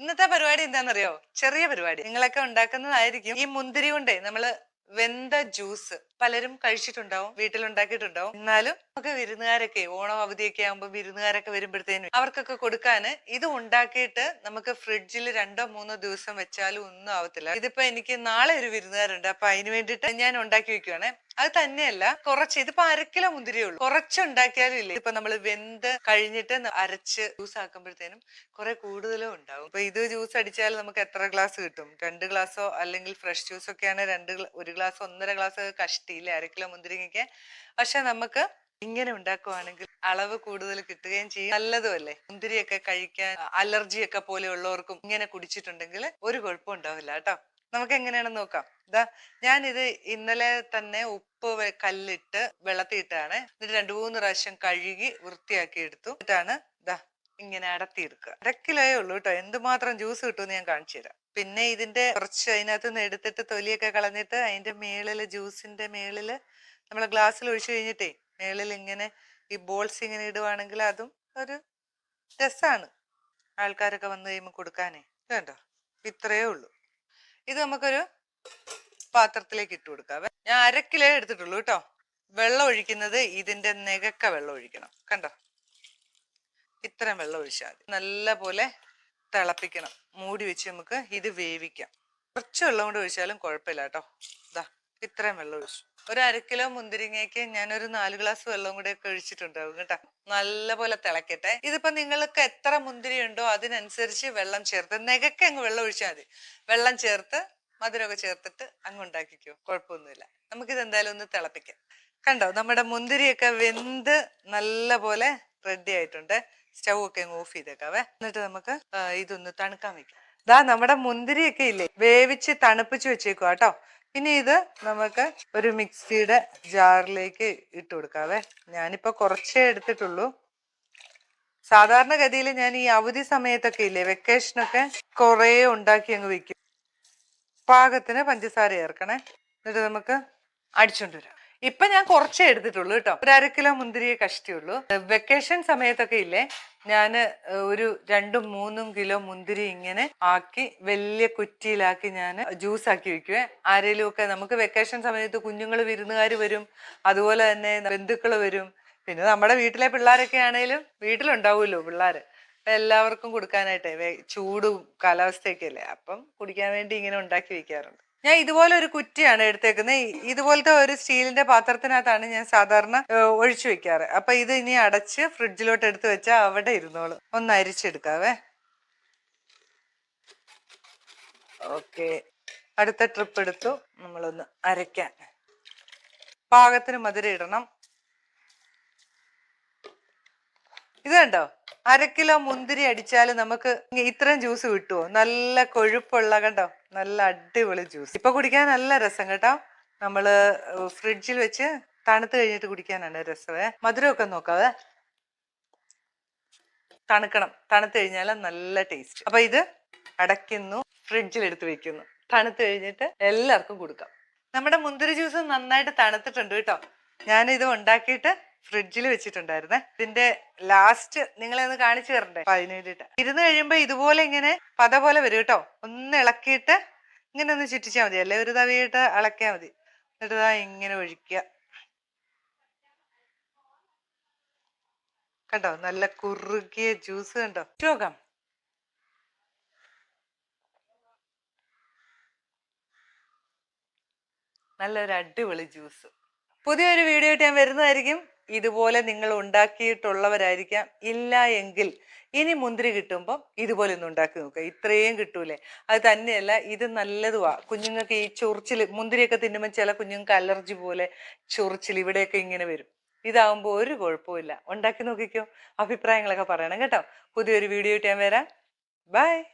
ഇന്നത്തെ പരിപാടി എന്താണെന്നറിയോ ചെറിയ പരിപാടി. നിങ്ങളൊക്കെ ഉണ്ടാക്കുന്നതായിരിക്കും ഈ മുന്തിരി കൊണ്ടേ നമ്മൾ വെന്ത ജ്യൂസ് പലരും കഴിച്ചിട്ടുണ്ടാവും വീട്ടിൽ ഉണ്ടാക്കിയിട്ടുണ്ടാവും എന്നാലും നമുക്ക് വിരുന്നുകാരൊക്കെ ഓണം അവധിയൊക്കെ ആകുമ്പോൾ വിരുന്നുകാരൊക്കെ വരുമ്പോഴത്തേനും അവർക്കൊക്കെ കൊടുക്കാൻ ഇത് ഉണ്ടാക്കിയിട്ട് നമുക്ക് ഫ്രിഡ്ജിൽ രണ്ടോ മൂന്നോ ദിവസം വെച്ചാലും ഒന്നും ആവത്തില്ല. ഇതിപ്പോ എനിക്ക് നാളെ ഒരു വിരുന്നുകാരുണ്ട്. അപ്പൊ അതിന് വേണ്ടിയിട്ട് ഞാൻ ഉണ്ടാക്കി വെക്കുവാണേ. അത് തന്നെയല്ല കുറച്ച് ഇതിപ്പോ അരക്കിലോ കിലോ മുന്തിരിയേ ഉള്ളൂ. കുറച്ച് ഉണ്ടാക്കിയാലും ഇല്ല. ഇപ്പൊ നമ്മൾ വെന്ത് കഴിഞ്ഞിട്ട് അരച്ച് ജ്യൂസ് ആക്കുമ്പോഴത്തേനും കുറെ കൂടുതലും ഉണ്ടാവും. ഇപ്പൊ ഇത് ജ്യൂസ് അടിച്ചാൽ നമുക്ക് എത്ര ഗ്ലാസ് കിട്ടും? രണ്ട് ഗ്ലാസോ അല്ലെങ്കിൽ ഫ്രഷ് ജ്യൂസ് ഒക്കെയാണ് രണ്ട് ഒരു ഗ്ലാസ് ഒന്നര ഗ്ലാസ് കഷ്ടിയില്ലേ അരക്കിലോ കിലോ മുന്തിരിങ്ങയ്ക്ക് പക്ഷെ നമുക്ക് ഇങ്ങനെ ഉണ്ടാക്കുവാണെങ്കിൽ അളവ് കൂടുതൽ കിട്ടുകയും ചെയ്യും. നല്ലതുമല്ലേ മുന്തിരിയൊക്കെ കഴിക്കാൻ അലർജിയൊക്കെ പോലെയുള്ളവർക്കും ഇങ്ങനെ കുടിച്ചിട്ടുണ്ടെങ്കിൽ ഒരു കുഴപ്പം ഉണ്ടാവില്ല കേട്ടോ. നമുക്ക് എങ്ങനെയാണെന്ന് നോക്കാം. ഇതാ ഞാനിത് ഇന്നലെ തന്നെ ഉപ്പ് കല്ലിട്ട് വെള്ളത്തിയിട്ടാണ് എന്നിട്ട് രണ്ടു മൂന്ന് പ്രാവശ്യം കഴുകി വൃത്തിയാക്കി എടുത്തു. എന്നിട്ടാണ് ഇതാ ഇങ്ങനെ അടത്തിയെടുക്കുക. അര കിലോയേ ഉള്ളൂ കേട്ടോ. എന്തുമാത്രം ജ്യൂസ് കിട്ടുമെന്ന് ഞാൻ കാണിച്ചു തരാം. പിന്നെ ഇതിന്റെ കുറച്ച് അതിനകത്ത് നിന്ന് എടുത്തിട്ട് തൊലിയൊക്കെ കളഞ്ഞിട്ട് അതിന്റെ മേളിൽ ജ്യൂസിന്റെ മേളിൽ നമ്മൾ ഗ്ലാസ്സിൽ ഒഴിച്ചു കഴിഞ്ഞിട്ടേ മേളിൽ ഇങ്ങനെ ഈ ബോൾസ് ഇങ്ങനെ ഇടുവാണെങ്കിൽ അതും ഒരു രസാണ് ആൾക്കാരൊക്കെ വന്നു കഴിയുമ്പോൾ കൊടുക്കാനേ. കണ്ടോ? ഇത്രയേ ഉള്ളൂ. ഇത് നമുക്കൊരു പാത്രത്തിലേക്ക് ഇട്ട് കൊടുക്കാം. ഞാൻ അര കിലോ എടുത്തിട്ടുള്ളൂ കേട്ടോ വെള്ളം ഒഴിക്കുന്നത് ഇതിന്റെ നികക്ക വെള്ളം ഒഴിക്കണം. കണ്ടോ? ഇത്രയും വെള്ളം ഒഴിച്ചാൽ മതി. നല്ല പോലെ തിളപ്പിക്കണം. മൂടി വെച്ച് നമുക്ക് ഇത് വേവിക്കാം. കുറച്ച് വെള്ളം കൊണ്ട് ഒഴിച്ചാലും കുഴപ്പമില്ല കേട്ടോ ഇതാ ഇത്രയും വെള്ളം ഒഴിച്ചു. ഒരു അര കിലോ മുന്തിരിങ്ങയ്ക്ക് ഞാനൊരു നാല് ഗ്ലാസ് വെള്ളം കൂടെ ഒക്കെ ഒഴിച്ചിട്ടുണ്ടാവും കേട്ടോ. നല്ല പോലെ തിളക്കട്ടെ. ഇതിപ്പോ നിങ്ങൾക്ക് എത്ര മുന്തിരി ഉണ്ടോ അതിനനുസരിച്ച് വെള്ളം ചേർത്ത് നെകക്ക് അങ്ങ് വെള്ളം ഒഴിച്ചാൽ മതി. വെള്ളം ചേർത്ത് മധുരമൊക്കെ ചേർത്തിട്ട് അങ്ങ് ഉണ്ടാക്കിക്കോ. കുഴപ്പമൊന്നുമില്ല. നമുക്കിത് എന്തായാലും ഒന്ന് തിളപ്പിക്കാം. കണ്ടോ? നമ്മുടെ മുന്തിരിയൊക്കെ വെന്ത് നല്ല പോലെ റെഡി ആയിട്ടുണ്ട്. സ്റ്റൗ ഒക്കെ അങ്ങ് ഓഫ് ചെയ്തേക്കാവേ. എന്നിട്ട് നമുക്ക് ഇതൊന്ന് തണുക്കാൻ വെക്കാം. ഇതാ നമ്മുടെ മുന്തിരിയൊക്കെ ഇല്ലേ? വേവിച്ച് തണുപ്പിച്ച് വെച്ചേക്കുക കേട്ടോ. ഇനി ഇത് നമുക്ക് ഒരു മിക്സിയുടെ ജാറിലേക്ക് ഇട്ട് കൊടുക്കാവേ. ഞാനിപ്പോ കുറച്ചേ എടുത്തിട്ടുള്ളൂ. സാധാരണഗതിയിൽ ഞാൻ ഈ അവധി സമയത്തൊക്കെ ഇല്ലേ വെക്കേഷനൊക്കെ കുറേ ഉണ്ടാക്കി അങ്ങ് വെക്കും. പാകത്തിന് പഞ്ചസാര ചേർക്കണേ. എന്നിട്ട് നമുക്ക് അടിച്ചോണ്ട് വരാം. ഇപ്പൊ ഞാൻ കുറച്ചേ എടുത്തിട്ടുള്ളൂ കേട്ടോ. ഒരു അര കിലോ മുന്തിരിയെ കഷ്ടിയുള്ളൂ വെക്കേഷൻ സമയത്തൊക്കെ ഇല്ലേ ഞാൻ ഒരു രണ്ടും മൂന്നും കിലോ മുന്തിരി ഇങ്ങനെ ആക്കി വലിയ കുറ്റിയിലാക്കി ഞാൻ ജ്യൂസ് ആക്കി വെക്കുവേ. ആരെങ്കിലും ഒക്കെ നമുക്ക് വെക്കേഷൻ സമയത്ത് കുഞ്ഞുങ്ങൾ വിരുന്നുകാർ വരും അതുപോലെ തന്നെ ബന്ധുക്കൾ വരും. പിന്നെ നമ്മുടെ വീട്ടിലെ പിള്ളേരൊക്കെ ആണെങ്കിലും വീട്ടിലുണ്ടാവുമല്ലോ പിള്ളേർ എല്ലാവർക്കും കൊടുക്കാനായിട്ടേ ചൂടും കാലാവസ്ഥയൊക്കെ അല്ലേ. അപ്പം കുടിക്കാൻ വേണ്ടി ഇങ്ങനെ ഉണ്ടാക്കി വെക്കാറുണ്ട്. ഞാൻ ഇതുപോലെ ഒരു കുറ്റിയാണ് എടുത്തേക്കുന്നത് ഇതുപോലത്തെ ഒരു സ്റ്റീലിന്റെ പാത്രത്തിനകത്താണ് ഞാൻ സാധാരണ ഒഴിച്ചു വെക്കാറ്. അപ്പൊ ഇത് ഇനി അടച്ച് ഫ്രിഡ്ജിലോട്ട് എടുത്തു വെച്ചാൽ അവിടെ ഇരുന്നോളും. ഒന്ന് അരിച്ചെടുക്കാവേ. ഓക്കെ. അടുത്ത ട്രിപ്പ് എടുത്തു. നമ്മളൊന്ന് അരയ്ക്കാൻ. പാകത്തിന് മധുരം ഇടണം. ഇത് കണ്ടോ? അര കിലോ മുന്തിരി അടിച്ചാൽ നമുക്ക് ഇത്രയും ജ്യൂസ് കിട്ടുമോ നല്ല കൊഴുപ്പുള്ള കണ്ടോ? നല്ല അടിപൊളി ജ്യൂസ് ഇപ്പൊ കുടിക്കാൻ നല്ല രസം കേട്ടോ. നമ്മൾ ഫ്രിഡ്ജിൽ വെച്ച് തണുത്ത് കഴിഞ്ഞിട്ട് കുടിക്കാനാണ് രസമേ മധുരമൊക്കെ നോക്കാവേ. തണുക്കണം. തണുത്ത് കഴിഞ്ഞാൽ നല്ല ടേസ്റ്റ് അപ്പൊ ഇത് അടയ്ക്കുന്നു ഫ്രിഡ്ജിൽ എടുത്ത് വെക്കുന്നു. തണുത്ത് കഴിഞ്ഞിട്ട് എല്ലാവർക്കും കൊടുക്കാം. നമ്മുടെ മുന്തിരി ജ്യൂസ് നന്നായിട്ട് തണുത്തിട്ടുണ്ട് കേട്ടോ. ഞാനിത് ഉണ്ടാക്കിയിട്ട് ഫ്രിഡ്ജിൽ വെച്ചിട്ടുണ്ടായിരുന്നേ. ഇതിന്റെ ലാസ്റ്റ് നിങ്ങളെ ഒന്ന് കാണിച്ചു തരണ്ടേ? അപ്പൊ അതിന് ഇരുന്ന് കഴിയുമ്പോ ഇതുപോലെ ഇങ്ങനെ പത പോലെ വരും കേട്ടോ. ഒന്ന് ഇളക്കിയിട്ട് ഇങ്ങനെ ഒന്ന് ചുറ്റിച്ചാൽ മതി. അല്ലെ? ഒരു തവിയിട്ട് ഇളക്കിയാൽ മതി. എന്നിട്ട് ഇങ്ങനെ ഒഴിക്കുക. കണ്ടോ? നല്ല കുറുകിയ ജ്യൂസ് കണ്ടോ? നോക്കാം. നല്ലൊരു അടിപൊളി ജ്യൂസ് പുതിയൊരു വീഡിയോ ആയിട്ട് ഞാൻ വരുന്നതായിരിക്കും. ഇതുപോലെ നിങ്ങൾ ഉണ്ടാക്കിയിട്ടുള്ളവരായിരിക്കാം. ഇല്ല എങ്കിൽ ഇനി മുന്തിരി കിട്ടുമ്പോൾ ഇതുപോലെ ഒന്ന് ഉണ്ടാക്കി നോക്കുക ഇത്രയും കിട്ടൂലേ. അത് തന്നെയല്ല ഇത് നല്ലതുവാ. കുഞ്ഞുങ്ങൾക്ക് ഈ ചൊറിച്ചിൽ മുന്തിരിയൊക്കെ തിന്നുമ്പോൾ ചില കുഞ്ഞുങ്ങൾക്ക് അലർജി പോലെ ചൊറിച്ചിൽ ഇവിടെയൊക്കെ ഇങ്ങനെ വരും. ഇതാവുമ്പോൾ ഒരു കുഴപ്പമില്ല ഉണ്ടാക്കി നോക്കിക്കോ. അഭിപ്രായങ്ങളൊക്കെ പറയണം കേട്ടോ. പുതിയൊരു വീഡിയോ ഇട്ട് ഞാൻ വരാം. ബൈ.